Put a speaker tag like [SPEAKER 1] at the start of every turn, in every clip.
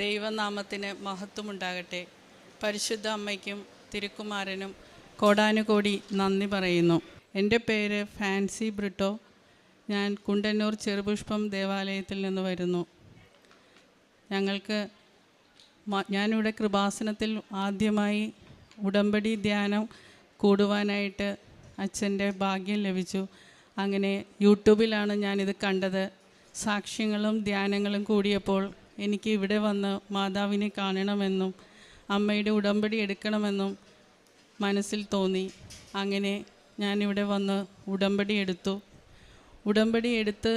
[SPEAKER 1] ദൈവനാമത്തിന് മഹത്വമുണ്ടാകട്ടെ. പരിശുദ്ധ അമ്മയ്ക്കും തിരുക്കുമാരനും കോടാനുകോടി നന്ദി പറയുന്നു. എന്റെ പേര് ഫാൻസി ബ്രിട്ടോ. ഞാൻ കുണ്ടന്നൂർ ചെറുപുഷ്പം ദേവാലയത്തിൽ നിന്ന് വരുന്നു. ഞങ്ങൾക്ക് ഞാനിവിടെ കൃപാസനത്തിൽ ആദ്യമായി ഉടമ്പടി ധ്യാനം കൂടുവാനായിട്ട് അച്ഛന്റെ ഭാഗ്യം ലഭിച്ചു. അങ്ങനെ യൂട്യൂബിലാണ് ഞാനിത് കണ്ടത്. സാക്ഷ്യങ്ങളും ധ്യാനങ്ങളും കൂടിയപ്പോൾ എനിക്ക് ഇവിടെ വന്ന് മാതാവിനെ കാണണമെന്നും അമ്മയുടെ ഉടമ്പടി എടുക്കണമെന്നും മനസ്സിൽ തോന്നി. അങ്ങനെ ഞാനിവിടെ വന്ന് ഉടമ്പടി എടുത്തു. ഉടമ്പടി എടുത്ത്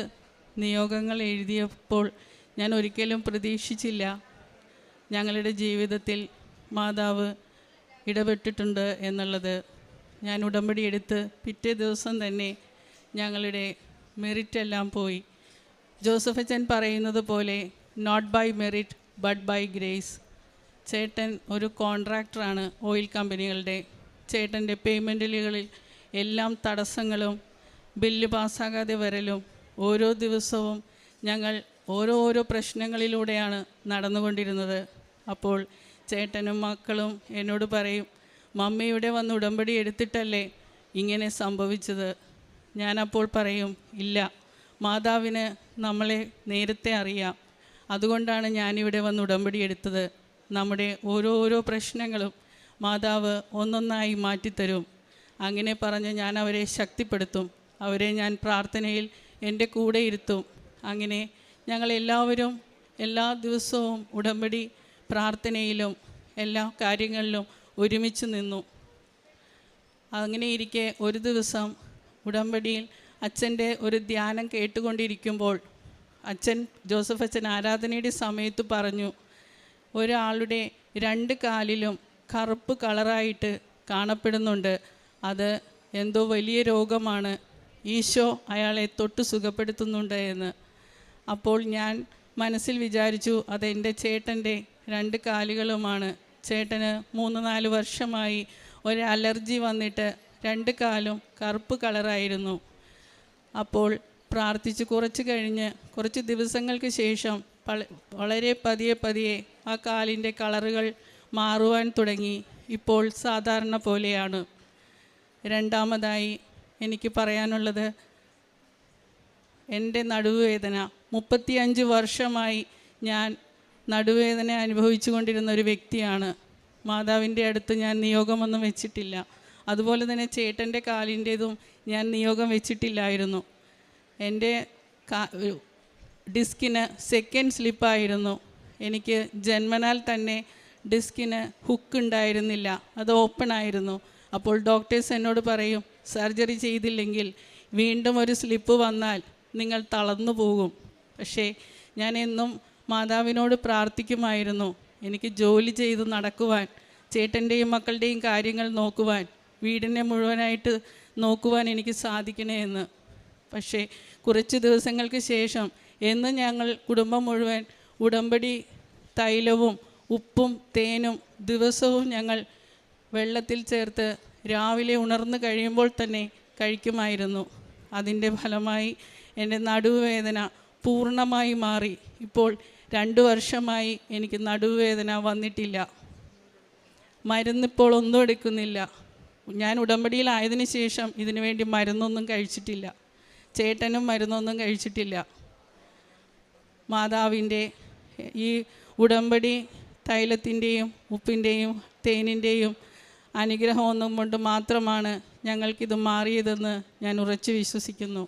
[SPEAKER 1] നിയോഗങ്ങൾ എഴുതിയപ്പോൾ ഞാൻ ഒരിക്കലും പ്രതീക്ഷിച്ചില്ല. ഞങ്ങളുടെ ജീവിതത്തിൽ മാതാവ് ഇടപെട്ടിട്ടുണ്ട് എന്നുള്ളത്. ഞാൻ ഉടമ്പടി എടുത്ത് പിറ്റേ ദിവസം തന്നെ ഞങ്ങളുടെ മെറിറ്റ് എല്ലാം പോയി. ജോസഫച്ചൻ പറയുന്നത് പോലെ not by merit but by grace ചേട്ടൻ ഒരു കോൺട്രാക്ടറാണ് ഓയിൽ കമ്പനികളുടെ ചേട്ടന്റെ പേയ്മെന്റുകളിൽ എല്ലാം തടസ്സങ്ങളും ബില്ല് പാസ്സാകാതെ വരലും ഓരോ ദിവസവും ഞങ്ങൾ ഓരോ ഓരോ പ്രശ്നങ്ങളിലൂടെയാണ് നടന്നുകൊണ്ടിരുന്നത്. അപ്പോൾ ചേട്ടനും മക്കളും എന്നോട് പറയും മമ്മിയുടെ വന്ന് ഉടമ്പടി എടുത്തിട്ടല്ലേ ഇങ്ങനെ സംഭവിച്ചത്? ഞാനപ്പോൾ പറയും ഇല്ല മാതാവിന് നമ്മളെ നേരത്തെ അറിയാം. അതുകൊണ്ടാണ് ഞാനിവിടെ വന്ന് ഉടമ്പടി എടുത്തത്. നമ്മുടെ ഓരോ ഓരോ പ്രശ്നങ്ങളും മാതാവ് ഒന്നൊന്നായി മാറ്റിത്തരും. അങ്ങനെ പറഞ്ഞ് ഞാൻ അവരെ ശക്തിപ്പെടുത്തും. അവരെ ഞാൻ പ്രാർത്ഥനയിൽ എന്റെ കൂടെ ഇരുത്തും. അങ്ങനെ ഞങ്ങളെല്ലാവരും എല്ലാ ദിവസവും ഉടമ്പടി പ്രാർത്ഥനയിലും എല്ലാ കാര്യങ്ങളിലും ഒരുമിച്ച് നിന്നു. അങ്ങനെ ഇരിക്കെ ഒരു ദിവസം ഉടമ്പടിയിൽ അച്ഛന്റെ ഒരു ധ്യാനം കേട്ടുകൊണ്ടിരിക്കുമ്പോൾ അച്ഛൻ ജോസഫ് അച്ഛൻ ആരാധനയുടെ സമയത്ത് പറഞ്ഞു ഒരാളുടെ രണ്ട് കാലിലും കറുപ്പ് കളറായിട്ട് കാണപ്പെടുന്നുണ്ട്. അത് എന്തോ വലിയ രോഗമാണ്. ഈശോ അയാളെ തൊട്ട് സുഖപ്പെടുത്തുന്നുണ്ട് എന്ന്. അപ്പോൾ ഞാൻ മനസ്സിൽ വിചാരിച്ചു അതെന്റെ ചേട്ടന്റെ രണ്ട് കാലുകളുമാണ്. ചേട്ടന് മൂന്ന് നാല് വർഷമായി ഒരു അലർജി വന്നിട്ട് രണ്ട് കാലും കറുപ്പ് കളറായിരുന്നു. അപ്പോൾ പ്രാർത്ഥിച്ച് കുറച്ച് കഴിഞ്ഞ് കുറച്ച് ദിവസങ്ങൾക്ക് ശേഷം വളരെ പതിയെ പതിയെ ആ കാലിന്റെ കളറുകൾ മാറുവാൻ തുടങ്ങി. ഇപ്പോൾ സാധാരണ പോലെയാണ്. രണ്ടാമതായി എനിക്ക് പറയാനുള്ളത് എന്റെ നടുവേദന. മുപ്പത്തിയഞ്ച് വർഷമായി ഞാൻ നടുവേദന അനുഭവിച്ചു കൊണ്ടിരുന്ന ഒരു വ്യക്തിയാണ്. മാതാവിന്റെ അടുത്ത് ഞാൻ നിയോഗമൊന്നും വെച്ചിട്ടില്ല. അതുപോലെ തന്നെ ചേട്ടന്റെ കാലിന്റേതും ഞാൻ നിയോഗം വെച്ചിട്ടില്ലായിരുന്നു. എന്റെ ഡിസ്കിന് സെക്കൻഡ് സ്ലിപ്പായിരുന്നു എനിക്ക് ജന്മനാൽ തന്നെ ഡിസ്കിന് ഹുക്ക് ഉണ്ടായിരുന്നില്ല. അത് ഓപ്പൺ ആയിരുന്നു. അപ്പോൾ ഡോക്ടേഴ്സ് എന്നോട് പറയും സർജറി ചെയ്തില്ലെങ്കിൽ വീണ്ടും ഒരു സ്ലിപ്പ് വന്നാൽ നിങ്ങൾ തളർന്നു പോകും. പക്ഷേ ഞാൻ എന്നും മാതാവിനോട് പ്രാർത്ഥിക്കുമായിരുന്നു. എനിക്ക് ജോലി ചെയ്ത് നടക്കുവാൻ ചേട്ടന്റെയും മക്കളുടെയും കാര്യങ്ങൾ നോക്കുവാൻ വീടിനെ മുഴുവനായിട്ട് നോക്കുവാൻ എനിക്ക് സാധിക്കണേ എന്ന്. പക്ഷേ കുറച്ച് ദിവസങ്ങൾക്ക് ശേഷം എന്ന് ഞങ്ങൾ കുടുംബം മുഴുവൻ ഉടമ്പടി തൈലവും ഉപ്പും തേനും ദിവസവും ഞങ്ങൾ വെള്ളത്തിൽ ചേർത്ത് രാവിലെ ഉണർന്നു കഴിയുമ്പോൾ തന്നെ കഴിക്കുമായിരുന്നു. അതിന്റെ ഫലമായി എന്റെ നടുവേദന പൂർണമായി മാറി. ഇപ്പോൾ രണ്ട് വർഷമായി എനിക്ക് നടുവേദന വന്നിട്ടില്ല. മരുന്നിപ്പോൾ ഒന്നും എടുക്കുന്നില്ല. ഞാൻ ഉടമ്പടിയിലായതിനു ശേഷം ഇതിനു വേണ്ടി മരുന്നൊന്നും കഴിച്ചിട്ടില്ല. ചേട്ടനും മരുന്നൊന്നും കഴിച്ചിട്ടില്ല. മാതാവിന്റെ ഈ ഉടമ്പടി തൈലത്തിന്റെയും ഉപ്പിന്റെയും തേനിന്റെയും അനുഗ്രഹമൊന്നും കൊണ്ട് മാത്രമാണ് ഞങ്ങൾക്കിത് മാറിയതെന്ന് ഞാൻ ഉറച്ചു വിശ്വസിക്കുന്നു.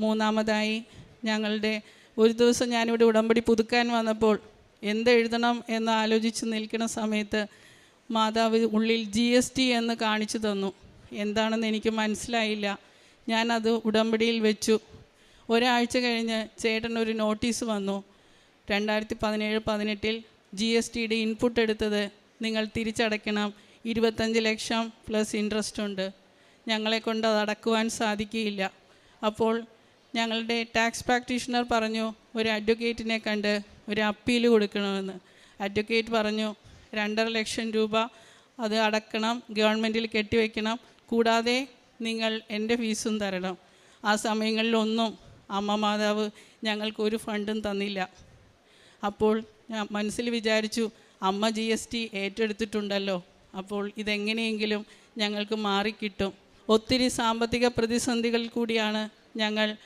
[SPEAKER 1] മൂന്നാമതായി ഞങ്ങളുടെ ഒരു ദിവസം ഞാനിവിടെ ഉടമ്പടി പുതുക്കാൻ വന്നപ്പോൾ എന്തെഴുതണം എന്ന് ആലോചിച്ച് നിൽക്കുന്ന സമയത്ത് മാതാവ് ഉള്ളിൽ ജി എസ് ടി എന്ന് കാണിച്ചു തന്നു. എന്താണെന്ന് എനിക്ക് മനസ്സിലായില്ല. ഞാനത് ഉടമ്പടിയിൽ വെച്ചു. ഒരാഴ്ച കഴിഞ്ഞ് ചേട്ടൻ ഒരു നോട്ടീസ് വന്നു. രണ്ടായിരത്തി പതിനേഴ് പതിനെട്ടിൽ ജി എസ് ടിയുടെ ഇൻപുട്ട് എടുത്തത് നിങ്ങൾ തിരിച്ചടയ്ക്കണം. ഇരുപത്തഞ്ച് ലക്ഷം പ്ലസ് ഇൻട്രസ്റ്റ് ഉണ്ട്. ഞങ്ങളെ കൊണ്ട് അത് അടക്കുവാൻ സാധിക്കുകയില്ല. അപ്പോൾ ഞങ്ങളുടെ ടാക്സ് പ്രാക്ടീഷണർ പറഞ്ഞു ഒരു അഡ്വക്കേറ്റിനെ കണ്ട് ഒരു അപ്പീൽ കൊടുക്കണമെന്ന്. അഡ്വക്കേറ്റ് പറഞ്ഞു രണ്ടര ലക്ഷം രൂപ അത് അടക്കണം ഗവൺമെന്റിൽ കെട്ടിവെക്കണം. കൂടാതെ നിങ്ങൾ എന്റെ ഫീസും തരണം. ആ സമയങ്ങളിലൊന്നും അമ്മ മാതാവ് ഞങ്ങൾക്ക് ഒരു ഫണ്ടും തന്നില്ല. അപ്പോൾ ഞാൻ മനസ്സിൽ വിചാരിച്ചു അമ്മ ജി എസ് ടി ഏറ്റെടുത്തിട്ടുണ്ടല്ലോ. അപ്പോൾ ഇതെങ്ങനെയെങ്കിലും ഞങ്ങൾക്ക് മാറിക്കിട്ടും. ഒത്തിരി സാമ്പത്തിക പ്രതിസന്ധികൾ കൂടിയാണ് ഞങ്ങൾ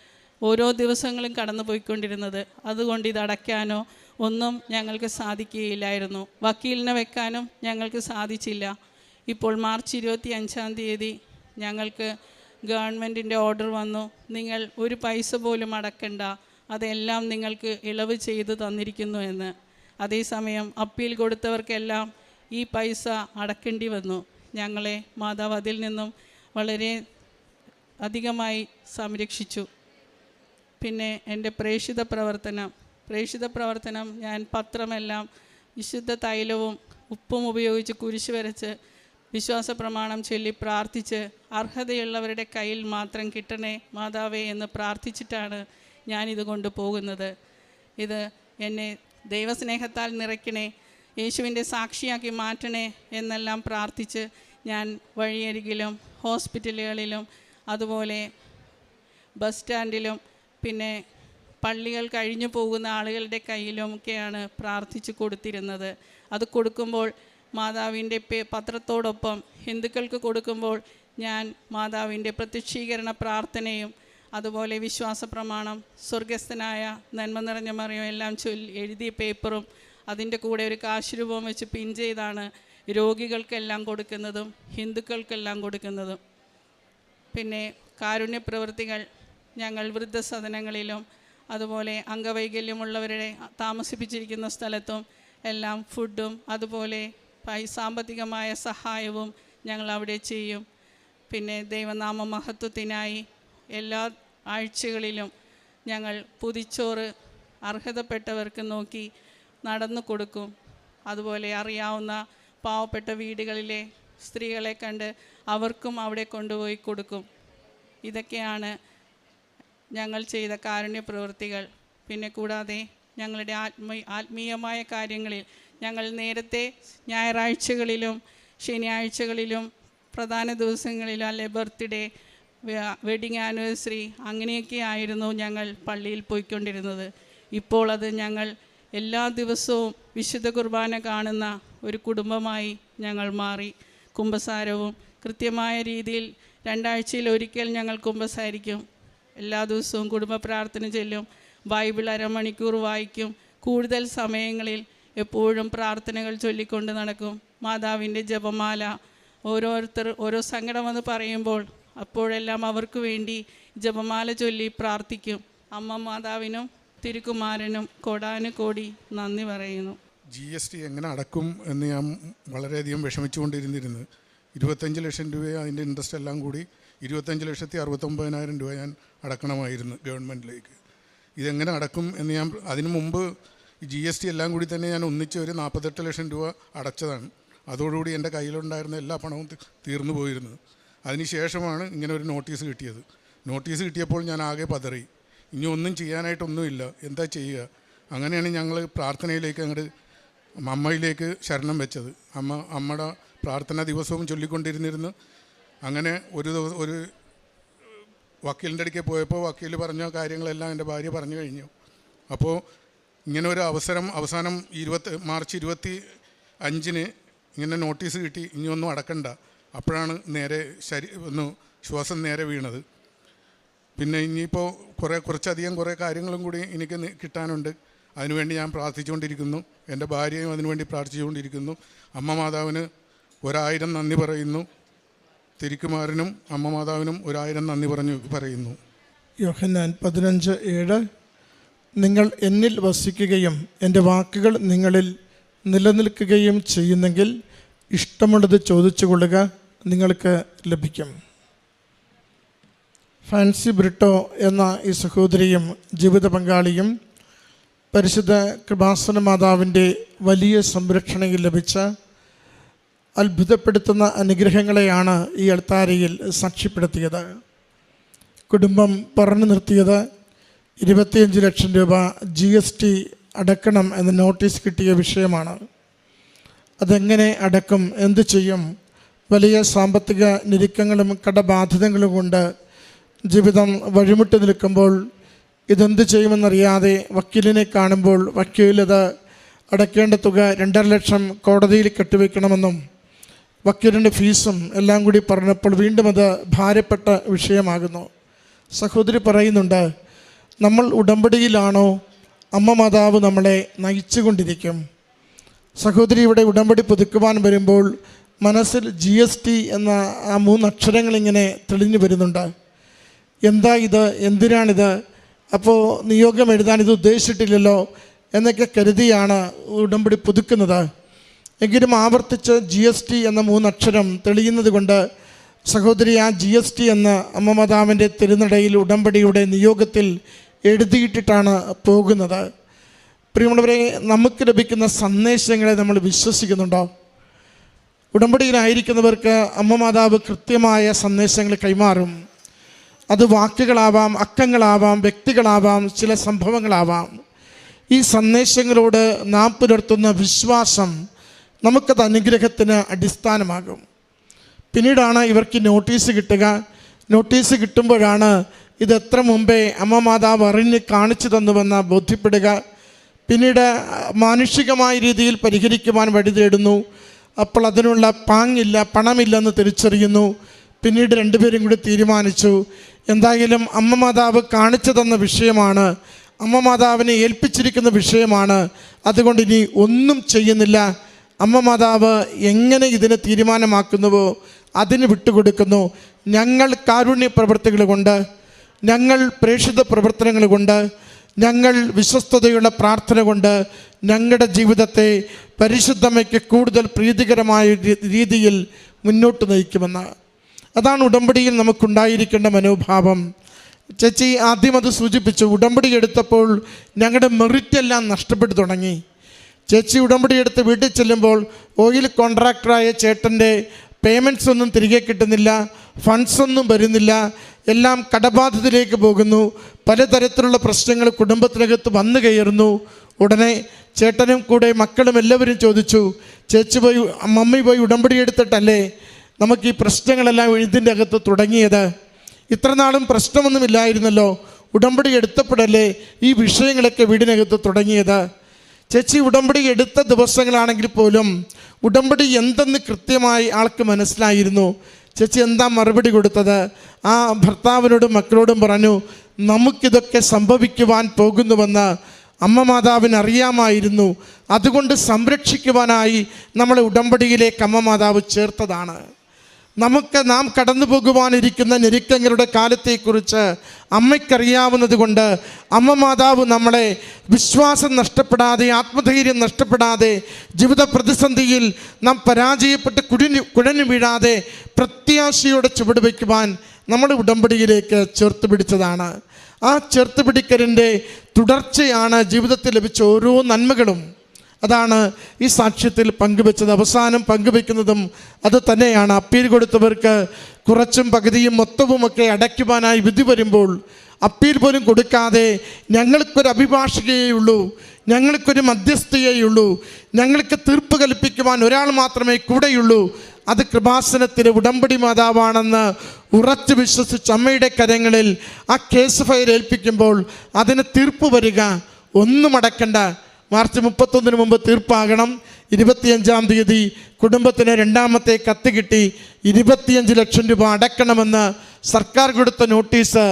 [SPEAKER 1] ഓരോ ദിവസങ്ങളും കടന്നു പോയിക്കൊണ്ടിരുന്നത് അതുകൊണ്ട് ഇതടയ്ക്കാനോ ഒന്നും ഞങ്ങൾക്ക് സാധിക്കുകയില്ലായിരുന്നു. വക്കീലിനെ വെക്കാനും ഞങ്ങൾക്ക് സാധിച്ചില്ല. ഇപ്പോൾ മാർച്ച് ഇരുപത്തി അഞ്ചാം തീയതി ഞങ്ങൾക്ക് ഗവൺമെന്റിന്റെ ഓർഡർ വന്നു. നിങ്ങൾ ഒരു പൈസ പോലും അടക്കണ്ട. അതെല്ലാം നിങ്ങൾക്ക് ഇളവ് ചെയ്ത് തന്നിരിക്കുന്നു എന്ന്. അതേസമയം അപ്പീൽ കൊടുത്തവർക്കെല്ലാം ഈ പൈസ അടക്കേണ്ടി വന്നു. ഞങ്ങളെ മാതാവ് അതിൽ നിന്നും വളരെ അധികമായി സംരക്ഷിച്ചു. പിന്നെ എന്റെ പ്രേഷിത പ്രവർത്തനം. പ്രേഷിത പ്രവർത്തനം ഞാൻ പത്രമെല്ലാം വിശുദ്ധ തൈലവും ഉപ്പും ഉപയോഗിച്ച് കുരിശ് വരച്ച് വിശ്വാസ പ്രമാണം ചൊല്ലി പ്രാർത്ഥിച്ച് അർഹതയുള്ളവരുടെ കയ്യിൽ മാത്രം കിട്ടണേ മാതാവേ എന്ന് പ്രാർത്ഥിച്ചിട്ടാണ് ഞാനിത് കൊണ്ട് പോകുന്നത് ഇത് എന്നെ ദൈവസ്നേഹത്താൽ നിറയ്ക്കണേ യേശുവിന്റെ സാക്ഷിയാക്കി മാറ്റണേ എന്നെല്ലാം പ്രാർത്ഥിച്ച് ഞാൻ വഴിയരികിലും ഹോസ്പിറ്റലുകളിലും അതുപോലെ ബസ് സ്റ്റാൻഡിലും പിന്നെ പള്ളികൾ കഴിഞ്ഞു പോകുന്ന ആളുകളുടെ കയ്യിലുമൊക്കെയാണ് പ്രാർത്ഥിച്ചു കൊടുത്തിരുന്നത്. അത് കൊടുക്കുമ്പോൾ മാതാവിന്റെ പത്രത്തോടൊപ്പം ഹിന്ദുക്കൾക്ക് കൊടുക്കുമ്പോൾ ഞാൻ മാതാവിന്റെ പ്രത്യക്ഷീകരണ പ്രാർത്ഥനയും അതുപോലെ വിശ്വാസ പ്രമാണം സ്വർഗസ്ഥനായ നന്മ നിറഞ്ഞ മറിയും എല്ലാം ചൊല്ലി എഴുതിയ പേപ്പറും അതിന്റെ കൂടെ ഒരു കാശ് രൂപം വെച്ച് പിൻ ചെയ്താണ് രോഗികൾക്കെല്ലാം കൊടുക്കുന്നതും ഹിന്ദുക്കൾക്കെല്ലാം കൊടുക്കുന്നതും. പിന്നെ കാരുണ്യ പ്രവൃത്തികൾ ഞങ്ങൾ വൃദ്ധസദനങ്ങളിലും അതുപോലെ അംഗവൈകല്യമുള്ളവരുടെ താമസിപ്പിച്ചിരിക്കുന്ന സ്ഥലത്തും എല്ലാം ഫുഡും അതുപോലെ സാമ്പത്തികമായ സഹായവും ഞങ്ങൾ അവിടെ ചെയ്യും. പിന്നെ ദൈവനാമ മഹത്വത്തിനായി എല്ലാ ആഴ്ചകളിലും ഞങ്ങൾ പുതിച്ചോറ് അർഹതപ്പെട്ടവർക്ക് നോക്കി നടന്നു കൊടുക്കും. അതുപോലെ അറിയാവുന്ന പാവപ്പെട്ട വീടുകളിലെ സ്ത്രീകളെ കണ്ട് അവർക്കും അവിടെ കൊണ്ടുപോയി കൊടുക്കും. ഇതൊക്കെയാണ് ഞങ്ങൾ ചെയ്ത കാരുണ്യ പ്രവൃത്തികൾ പിന്നെ കൂടാതെ ഞങ്ങളുടെ ആത്മീ ആത്മീയമായ കാര്യങ്ങളിൽ ഞങ്ങൾ നേരത്തെ ഞായറാഴ്ചകളിലും ശനിയാഴ്ചകളിലും പ്രധാന ദിവസങ്ങളിലും അല്ലെ ബർത്ത്ഡേ വെഡിങ് ആനിവേഴ്സറി അങ്ങനെയൊക്കെ ആയിരുന്നു ഞങ്ങൾ പള്ളിയിൽ പോയിക്കൊണ്ടിരുന്നത്. ഇപ്പോൾ അത് ഞങ്ങൾ എല്ലാ ദിവസവും വിശുദ്ധ കുർബാന കാണുന്ന ഒരു കുടുംബമായി ഞങ്ങൾ മാറി. കുംഭസാരവും കൃത്യമായ രീതിയിൽ രണ്ടാഴ്ചയിൽ ഒരിക്കൽ ഞങ്ങൾ കുംഭസാരിക്കും. എല്ലാ ദിവസവും കുടുംബ പ്രാർത്ഥന ചെല്ലും. ബൈബിൾ അരമണിക്കൂർ വായിക്കും. കൂടുതൽ സമയങ്ങളിൽ എപ്പോഴും പ്രാർത്ഥനകൾ ചൊല്ലിക്കൊണ്ട് നടക്കും. മാതാവിന്റെ ജപമാല. ഓരോരുത്തർ ഓരോ സങ്കടം എന്ന് പറയുമ്പോൾ അപ്പോഴെല്ലാം അവർക്ക് വേണ്ടി ജപമാല ചൊല്ലി പ്രാർത്ഥിക്കും. അമ്മ മാതാവിനും തിരുക്കുമാരനും കോടാനു കോടി നന്ദി പറയുന്നു.
[SPEAKER 2] ജി എസ് ടി എങ്ങനെ അടക്കും എന്ന് ഞാൻ വളരെയധികം വിഷമിച്ചുകൊണ്ടിരുന്നിരുന്നു. ഇരുപത്തഞ്ച് ലക്ഷം രൂപ അതിന്റെ ഇൻട്രസ്റ്റ് എല്ലാം കൂടി ഇരുപത്തഞ്ച് ലക്ഷത്തി അറുപത്തൊമ്പതിനായിരം രൂപ ഞാൻ അടക്കണമായിരുന്നു ഗവൺമെന്റിലേക്ക്. ഇതെങ്ങനെ അടക്കും എന്ന് ഞാൻ അതിനു മുമ്പ് ജി എസ് ടി എല്ലാം കൂടി തന്നെ ഞാൻ ഒന്നിച്ച് ഒരു നാൽപ്പത്തെട്ട് ലക്ഷം രൂപ അടച്ചതാണ്. അതോടുകൂടി എന്റെ കയ്യിലുണ്ടായിരുന്ന എല്ലാ പണവും തീർന്നു പോയിരുന്നത് അതിനുശേഷമാണ് ഇങ്ങനെ ഒരു നോട്ടീസ് കിട്ടിയത്. നോട്ടീസ് കിട്ടിയപ്പോൾ ഞാൻ ആകെ പതറി. ഇനി ഒന്നും ചെയ്യാനായിട്ടൊന്നുമില്ല. എന്താ ചെയ്യുക? അങ്ങനെയാണ് ഞങ്ങൾ പ്രാർത്ഥനയിലേക്ക് അങ്ങോട്ട് അമ്മയിലേക്ക് ശരണം വെച്ചത്. അമ്മ അമ്മയുടെ പ്രാർത്ഥനാ ദിവസവും ചൊല്ലിക്കൊണ്ടിരുന്നിരുന്നു. അങ്ങനെ ഒരു ദിവസം ഒരു വക്കീലിന്റെ അടുക്കൽ പോയപ്പോൾ വക്കീൽ പറഞ്ഞ കാര്യങ്ങളെല്ലാം എന്റെ ഭാര്യ പറഞ്ഞു കഴിഞ്ഞു. അപ്പോൾ ഇങ്ങനെ ഒരു അവസരം അവസാനം ഇരുപത്തി മാർച്ച് ഇരുപത്തി അഞ്ചിന് ഇങ്ങനെ നോട്ടീസ് കിട്ടി ഇനി ഒന്നും അടക്കണ്ട. അപ്പോഴാണ് നേരെ ശരി ഒന്ന് ശ്വാസം നേരെ വീണത്. പിന്നെ ഇനിയിപ്പോൾ കുറേ കുറച്ചധികം കുറേ കാര്യങ്ങളും കൂടി എനിക്ക് കിട്ടാനുണ്ട്. അതിനുവേണ്ടി ഞാൻ പ്രാർത്ഥിച്ചുകൊണ്ടിരിക്കുന്നു. എന്റെ ഭാര്യയും അതിനുവേണ്ടി പ്രാർത്ഥിച്ചുകൊണ്ടിരിക്കുന്നു. അമ്മ മാതാവിന് ഒരായിരം നന്ദി പറയുന്നു. തിരിക്കുമാരനും അമ്മ മാതാവിനും ഒരായിരം നന്ദി പറഞ്ഞു പറയുന്നു.
[SPEAKER 3] യോഹന്നാൻ പതിനഞ്ച് ഏഴ് നിങ്ങൾ എന്നിൽ വസിക്കുകയും എന്റെ വാക്കുകൾ നിങ്ങളിൽ നിലനിൽക്കുകയും ചെയ്യുന്നെങ്കിൽ ഇഷ്ടമുള്ളത് ചോദിച്ചു കൊള്ളുക നിങ്ങൾക്ക് ലഭിക്കും. ഫാൻസി ബ്രിട്ടോ എന്ന ഈ സഹോദരിയും ജീവിത പങ്കാളിയും പരിശുദ്ധ കൃപാസന മാതാവിന്റെ വലിയ സംരക്ഷണയിൽ ലഭിച്ച അത്ഭുതപ്പെടുത്തുന്ന അനുഗ്രഹങ്ങളെയാണ് ഈ അൾത്താരയിൽ സാക്ഷ്യപ്പെടുത്തിയത്. കുടുംബം പറഞ്ഞു നിർത്തിയത് ഇരുപത്തിയഞ്ച് ലക്ഷം രൂപ ജി എസ് ടി അടക്കണം എന്ന നോട്ടീസ് കിട്ടിയ വിഷയമാണ്. അതെങ്ങനെ അടക്കും എന്തു ചെയ്യും? വലിയ സാമ്പത്തിക ഞെരുക്കങ്ങളും കടബാധ്യതകളും കൊണ്ട് ജീവിതം വഴിമുട്ടി നിൽക്കുമ്പോൾ ഇതെന്ത് ചെയ്യുമെന്നറിയാതെ വക്കീലിനെ കാണുമ്പോൾ വക്കീലത് അടയ്ക്കേണ്ട തുക രണ്ടര ലക്ഷം കോടതിയിൽ കെട്ടിവെക്കണമെന്നും വക്കീലിന്റെ ഫീസും എല്ലാം കൂടി പറഞ്ഞപ്പോൾ വീണ്ടും അത് ഭാരപ്പെട്ട വിഷയമാകുന്നു. സഹോദരി പറയുന്നുണ്ട് നമ്മൾ ഉടമ്പടിയിലാണോ? അമ്മ മാതാവ് നമ്മളെ നയിച്ചുകൊണ്ടിരിക്കും. സഹോദരി ഇവിടെ ഉടമ്പടി പുതുക്കുവാൻ വരുമ്പോൾ മനസ്സിൽ ജി എസ് ടി എന്ന ആ മൂന്നക്ഷരങ്ങൾ ഇങ്ങനെ തെളിഞ്ഞു വരുന്നുണ്ട്. എന്താ ഇത്? എന്തിനാണിത്? അപ്പോൾ നിയോഗം എഴുതാൻ ഇത് ഉദ്ദേശിച്ചിട്ടില്ലല്ലോ എന്നൊക്കെ കരുതിയാണ് ഉടമ്പടി പുതുക്കുന്നത്. എങ്കിലും ആവർത്തിച്ച് ജി എസ് ടി എന്ന മൂന്നക്ഷരം തെളിയുന്നത് കൊണ്ട് സഹോദരി ആ ജി എസ് ടി എന്ന അമ്മ മാതാവിന്റെ തിരുനടയിൽ ഉടമ്പടിയുടെ നിയോഗത്തിൽ എഴുതിയിട്ടിട്ടാണ് പോകുന്നത്. പ്രിയമുള്ളവരെ നമുക്ക് ലഭിക്കുന്ന സന്ദേശങ്ങളെ നമ്മൾ വിശ്വസിക്കുന്നുണ്ടോ? ഉടമ്പടിയിലായിരിക്കുന്നവർക്ക് അമ്മ മാതാവ് കൃത്യമായ സന്ദേശങ്ങൾ കൈമാറും. അത് വാക്കുകളാവാം അക്കങ്ങളാവാം വ്യക്തികളാവാം ചില സംഭവങ്ങളാവാം. ഈ സന്ദേശങ്ങളോട് നാം പുലർത്തുന്ന വിശ്വാസം നമുക്കത് അനുഗ്രഹത്തിന് അടിസ്ഥാനമാകും. പിന്നീടാണ് ഇവർക്ക് നോട്ടീസ് കിട്ടുക. നോട്ടീസ് കിട്ടുമ്പോഴാണ് ഇത് എത്ര മുമ്പേ അമ്മ മാതാവ് അറിഞ്ഞ് കാണിച്ചു തന്നുവെന്ന് ബോധ്യപ്പെടുക. പിന്നീട് മാനുഷികമായ രീതിയിൽ പരിഹരിക്കുവാൻ വഴി തേടുന്നു. അപ്പോൾ അതിനുള്ള പാങ്ങില്ല പണമില്ലെന്ന് തിരിച്ചറിയുന്നു. പിന്നീട് രണ്ടുപേരും കൂടി തീരുമാനിച്ചു. എന്തായാലും അമ്മ മാതാവ് കാണിച്ചു തന്ന വിഷയമാണ് അമ്മ മാതാവിനെ ഏൽപ്പിച്ചിരിക്കുന്ന വിഷയമാണ്. അതുകൊണ്ട് ഇനി ഒന്നും ചെയ്യുന്നില്ല. അമ്മ മാതാവ് എങ്ങനെ ഇതിനെ തീരുമാനമാക്കുന്നുവോ അതിന് വിട്ടുകൊടുക്കുന്നു. ഞങ്ങൾ കാരുണ്യ പ്രവർത്തികൾ കൊണ്ട് ഞങ്ങൾ പ്രേക്ഷിത പ്രവർത്തനങ്ങൾ കൊണ്ട് ഞങ്ങൾ വിശ്വസ്തതയുള്ള പ്രാർത്ഥന കൊണ്ട് ഞങ്ങളുടെ ജീവിതത്തെ പരിശുദ്ധമയ്ക്ക് കൂടുതൽ പ്രീതികരമായ രീതിയിൽ മുന്നോട്ട് നയിക്കുമെന്ന്. അതാണ് ഉടമ്പടിയിൽ നമുക്കുണ്ടായിരിക്കേണ്ട മനോഭാവം. ചേച്ചി ആദ്യം അത് സൂചിപ്പിച്ചു. ഉടമ്പടി എടുത്തപ്പോൾ ഞങ്ങളുടെ മെറിറ്റ് എല്ലാം നഷ്ടപ്പെട്ടു തുടങ്ങി. ചേച്ചി ഉടമ്പടി എടുത്ത് വീട്ടിൽ ചെല്ലുമ്പോൾ ഓയിൽ കോൺട്രാക്ടറായ ചേട്ടന്റെ പേയ്മെന്റ്സ് ഒന്നും തിരികെ കിട്ടുന്നില്ല ഫണ്ട്സ് ഒന്നും വരുന്നില്ല എല്ലാം കടബാധിതയിലേക്ക് പോകുന്നു. പലതരത്തിലുള്ള പ്രശ്നങ്ങൾ കുടുംബത്തിനകത്ത് വന്നു കയറുന്നു. ഉടനെ ചേട്ടനും കൂടെ മക്കളും എല്ലാവരും ചോദിച്ചു ചേച്ചി പോയി മമ്മി പോയി ഉടമ്പടി എടുത്തിട്ടല്ലേ? നമുക്ക് ഈ പ്രശ്നങ്ങളെല്ലാം ഇതിന്റെ അകത്ത് തുടങ്ങിയത്. ഇത്രനാളും പ്രശ്നമൊന്നുമില്ലായിരുന്നല്ലോ ഉടമ്പടി എടുത്തപ്പോഴല്ലേ ഈ വിഷയങ്ങളൊക്കെ വീടിനകത്ത് തുടങ്ങിയത്? ചേച്ചി ഉടമ്പടി എടുത്ത ദിവസങ്ങളാണെങ്കിൽ പോലും ഉടമ്പടി എന്തെന്ന് കൃത്യമായി ആൾക്ക് മനസ്സിലായിരുന്നു. ചേച്ചി എന്താ മറുപടി കൊടുത്തത്? ആ ഭർത്താവിനോടും മക്കളോടും പറഞ്ഞു നമുക്കിതൊക്കെ സംഭവിക്കുവാൻ പോകുന്നുവെന്ന് അമ്മ മാതാവിന് അറിയാമായിരുന്നു. അതുകൊണ്ട് സംരക്ഷിക്കുവാനായി നമ്മളെ ഉടമ്പടിയിലേക്ക് അമ്മ മാതാവ് ചേർത്തതാണ്. നമുക്ക് നാം കടന്നു പോകുവാനിരിക്കുന്ന ഞെരുക്കങ്ങളുടെ കാലത്തെക്കുറിച്ച് അമ്മയ്ക്കറിയാവുന്നത് കൊണ്ട് അമ്മ മാതാവ് നമ്മളെ വിശ്വാസം നഷ്ടപ്പെടാതെ ആത്മധൈര്യം നഷ്ടപ്പെടാതെ ജീവിത പ്രതിസന്ധിയിൽ നാം പരാജയപ്പെട്ട് കുഴിഞ്ഞു കുഴഞ്ഞു വീഴാതെ പ്രത്യാശയോടെ ചുവട് വയ്ക്കുവാൻ നമ്മുടെ ഉടമ്പടിയിലേക്ക് ചേർത്ത് പിടിച്ചതാണ്. ആ ചേർത്ത് പിടിക്കലിന്റെ തുടർച്ചയാണ് ജീവിതത്തിൽ ലഭിച്ച ഓരോ നന്മകളും. അതാണ് ഈ സാക്ഷ്യത്തിൽ പങ്കുവെച്ചത്. അവസാനം പങ്കുവെക്കുന്നതും അത് തന്നെയാണ്. അപ്പീൽ കൊടുത്തവർക്ക് കുറച്ചും പകുതിയും മൊത്തവുമൊക്കെ അടയ്ക്കുവാനായി വിധി വരുമ്പോൾ അപ്പീൽ പോലും കൊടുക്കാതെ ഞങ്ങൾക്കൊരു അഭിഭാഷകയേ ഉള്ളൂ ഞങ്ങൾക്കൊരു മധ്യസ്ഥയേ ഉള്ളൂ ഞങ്ങൾക്ക് തീർപ്പ് കൽപ്പിക്കുവാൻ ഒരാൾ മാത്രമേ കൂടെയുള്ളൂ. അത് കൃപാസനത്തിലെ ഉടമ്പടി മാതാവാണെന്ന് ഉറച്ചു വിശ്വസിച്ച് അമ്മയുടെ കരങ്ങളിൽ ആ കേസ് ഫയൽ ഏൽപ്പിക്കുമ്പോൾ അതിന് തീർപ്പ് വരിക ഒന്നും അടക്കണ്ട. മാർച്ച് മുപ്പത്തൊന്നിന് മുമ്പ് തീർപ്പാകണം. ഇരുപത്തിയഞ്ചാം തീയതി കുടുംബത്തിന് രണ്ടാമത്തെ കത്ത് കിട്ടി. ഇരുപത്തിയഞ്ച് ലക്ഷം രൂപ അടക്കണമെന്ന് സർക്കാർ കൊടുത്ത നോട്ടീസ്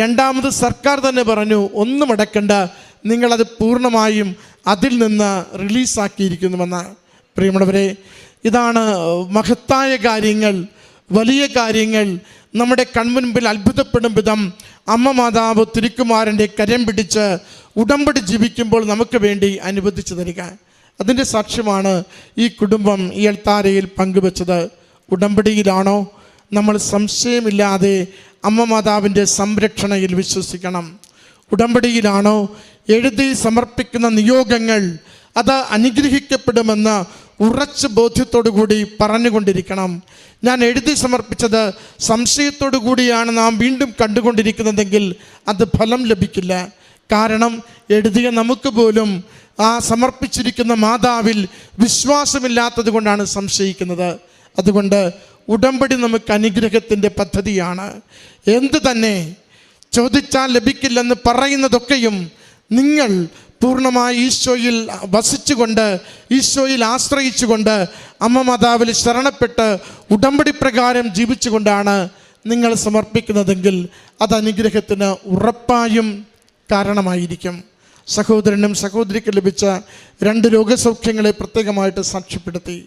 [SPEAKER 3] രണ്ടാമത് സർക്കാർ തന്നെ പറഞ്ഞു ഒന്നും അടക്കണ്ട. നിങ്ങളത് പൂർണമായും അതിൽ നിന്ന് റിലീസാക്കിയിരിക്കുന്നുവെന്ന്. പ്രിയമുള്ളവരെ ഇതാണ് മഹത്തായ കാര്യങ്ങൾ വലിയ കാര്യങ്ങൾ. നമ്മുടെ കൺമുൻപിൽ അത്ഭുതപ്പെടും വിധം അമ്മ മാതാവ് തിരുക്കുമാരന്റെ കരം പിടിച്ച് ഉടമ്പടി ജീവിക്കുമ്പോൾ നമുക്ക് വേണ്ടി അനുവദിച്ചു തരിക. അതിന്റെ സാക്ഷ്യമാണ് ഈ കുടുംബം ഈ എൽത്താരയിൽ പങ്കുവച്ചത്. ഉടമ്പടിയിലാണോ? നമ്മൾ സംശയമില്ലാതെ അമ്മ മാതാവിന്റെ സംരക്ഷണയിൽ വിശ്വസിക്കണം. ഉടമ്പടിയിലാണോ? എഴുതി സമർപ്പിക്കുന്ന നിയോഗങ്ങൾ അത് അനുഗ്രഹിക്കപ്പെടുമെന്ന് ഉറച്ച ബോധ്യത്തോടു കൂടി പറഞ്ഞുകൊണ്ടിരിക്കണം. ഞാൻ എഴുതി സമർപ്പിച്ചത് സംശയത്തോടു കൂടിയാണ് നാം വീണ്ടും കണ്ടുകൊണ്ടിരിക്കുന്നതെങ്കിൽ അത് ഫലം ലഭിക്കില്ല. കാരണം എഴുതിയ നമുക്ക് പോലും ആ സമർപ്പിച്ചിരിക്കുന്ന മാതാവിൽ വിശ്വാസമില്ലാത്തത് കൊണ്ടാണ് സംശയിക്കുന്നത്. അതുകൊണ്ട് ഉടമ്പടി നമുക്ക് അനുഗ്രഹത്തിന്റെ പദ്ധതിയാണ്. എന്ത് തന്നെ ചോദിച്ചാൽ ലഭിക്കില്ലെന്ന് പറയുന്നതൊക്കെയും നിങ്ങൾ പൂർണമായി ഈശോയിൽ വസിച്ചുകൊണ്ട് ഈശോയിൽ ആശ്രയിച്ചുകൊണ്ട് അമ്മ മാതാവിൽ ശരണപ്പെട്ട് ഉടമ്പടി പ്രകാരം ജീവിച്ചുകൊണ്ടാണ് നിങ്ങൾ സമർപ്പിക്കുന്നതെങ്കിൽ അത് അനുഗ്രഹത്തിന് ഉറപ്പായും കാരണമായിരിക്കും. സഹോദരനും സഹോദരിക്ക് ലഭിച്ച രണ്ട് രോഗസൗഖ്യങ്ങളെ പ്രത്യേകമായിട്ട് സാക്ഷ്യപ്പെടുത്തി.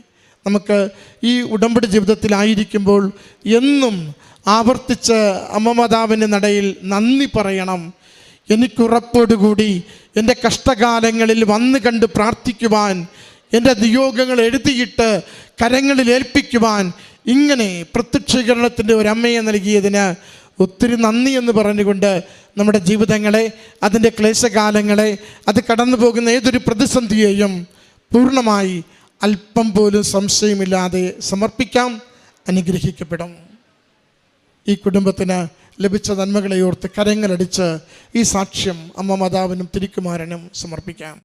[SPEAKER 3] നമുക്ക് ഈ ഉടമ്പടി ജീവിതത്തിലായിരിക്കുമ്പോൾ എന്നും ആവർത്തിച്ച് അമ്മമാതാവിന്റെ നടയിൽ നന്ദി പറയണം. എനിക്കുറപ്പോടുകൂടി എന്റെ കഷ്ടകാലങ്ങളിൽ വന്ന് കണ്ട് പ്രാർത്ഥിക്കുവാൻ എന്റെ നിയോഗങ്ങൾ എഴുതിയിട്ട് കരങ്ങളിൽ ഏൽപ്പിക്കുവാൻ ഇങ്ങനെ പ്രത്യക്ഷീകരണത്തിന്റെ ഒരു അമ്മയെ നൽകിയതിന് ഒത്തിരി നന്ദി എന്ന് പറഞ്ഞുകൊണ്ട് നമ്മുടെ ജീവിതങ്ങളെ അതിന്റെ ക്ലേശകാലങ്ങളെ അത് കടന്നു പോകുന്ന ഏതൊരു പ്രതിസന്ധിയെയും പൂർണമായി അല്പം പോലും സംശയമില്ലാതെ സമർപ്പിക്കാം അനുഗ്രഹിക്കപ്പെടും. ഈ കുടുംബത്തിന് ലഭിച്ച നന്മകളെ ഓർത്ത് കരങ്ങളടിച്ച് ഈ സാക്ഷ്യം അമ്മ മാതാവിനും തിരിക്കുമാരനും സമർപ്പിക്കാം.